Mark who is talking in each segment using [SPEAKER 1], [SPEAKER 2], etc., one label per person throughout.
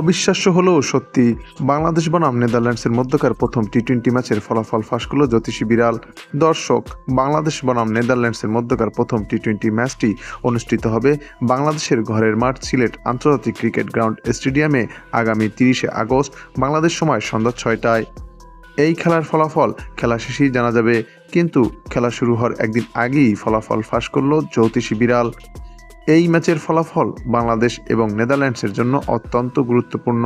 [SPEAKER 1] অবিশ্বাস্য হলেও সত্যি, বাংলাদেশ বনাম নেদারল্যান্ডসের মধ্যকার প্রথম টি টোয়েন্টি ম্যাচের ফলাফল ফাঁস করল জ্যোতিষী বিড়াল। দর্শক, বাংলাদেশ বনাম নেদারল্যান্ডসের মধ্যকার প্রথম টি টোয়েন্টি ম্যাচটি অনুষ্ঠিত হবে বাংলাদেশের ঘরের মাঠ সিলেট আন্তর্জাতিক ক্রিকেট গ্রাউন্ড স্টেডিয়ামে আগামী তিরিশে আগস্ট, বাংলাদেশ সময় সন্ধ্যা ছয়টায়। এই খেলার ফলাফল খেলা শেষেই জানা যাবে, কিন্তু খেলা শুরু হওয়ার একদিন আগেই ফলাফল ফাঁস করল জ্যোতিষী বিড়াল। এই ম্যাচের ফলাফল বাংলাদেশ এবং নেদারল্যান্ডসের জন্য অত্যন্ত গুরুত্বপূর্ণ।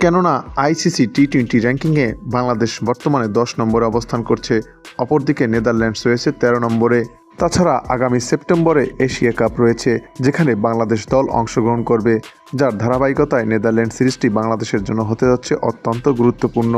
[SPEAKER 1] কেননা, আইসিসি টি টোয়েন্টি র্যাঙ্কিংয়ে বাংলাদেশ বর্তমানে দশ নম্বরে অবস্থান করছে। অপরদিকে নেদারল্যান্ডস রয়েছে তেরো নম্বরে। তাছাড়া আগামী সেপ্টেম্বরে এশিয়া কাপ রয়েছে, যেখানে বাংলাদেশ দল অংশগ্রহণ করবে, যার ধারাবাহিকতায় নেদারল্যান্ড সিরিজটি বাংলাদেশের জন্য হতে যাচ্ছে অত্যন্ত গুরুত্বপূর্ণ।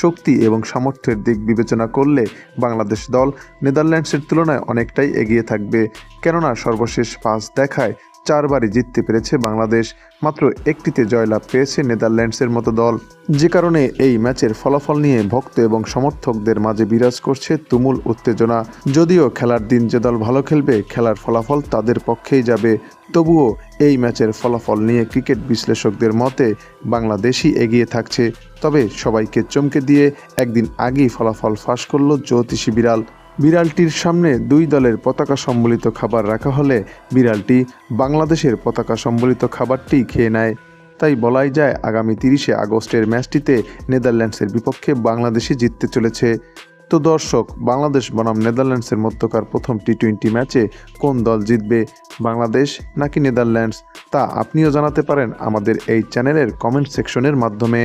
[SPEAKER 1] শক্তি এবং সামর্থ্যের দিক বিবেচনা করলে বাংলাদেশ দল নেদারল্যান্ডসের তুলনায় অনেকটাই এগিয়ে থাকবে। কেননা সর্বশেষ পাঁচ দেখায় চারবারই জিততে পেরেছে বাংলাদেশ। মাত্র একটিতে জয়লাভ পেয়েছে নেদারল্যান্ডসের মতো দল। যে কারণে এই ম্যাচের ফলাফল নিয়ে ভক্ত এবং সমর্থকদের মাঝে বিরাজ করছে তুমুল উত্তেজনা। যদিও খেলার দিন যে দল ভালো খেলবে, খেলার ফলাফল তাদের পক্ষেই যাবে। তবুও এই ম্যাচের ফলাফল নিয়ে ক্রিকেট বিশ্লেষকদের মতে বাংলাদেশই এগিয়ে থাকছে। তবে সবাইকে চমকে দিয়ে একদিন আগেই ফলাফল ফাঁস করল জ্যোতিষী বিড়াল। বিড়ালটির সামনে দুই দলের পতাকা সম্বলিত খাবার রাখা হলে বিড়ালটি বাংলাদেশের পতাকা সম্বলিত খাবারটি খেয়ে নেয়। তাই বলাই যায়, আগামী তিরিশে আগস্টের ম্যাচটিতে নেদারল্যান্ডসের বিপক্ষে বাংলাদেশই জিততে চলেছে। তো দর্শক, বাংলাদেশ বনাম নেদারল্যান্ডসের মধ্যকার প্রথম টি টোয়েন্টি ম্যাচে কোন দল জিতবে, বাংলাদেশ নাকি নেদারল্যান্ডস? তা আপনিও জানাতে পারেন আমাদের এই চ্যানেলের কমেন্ট সেকশনের মাধ্যমে।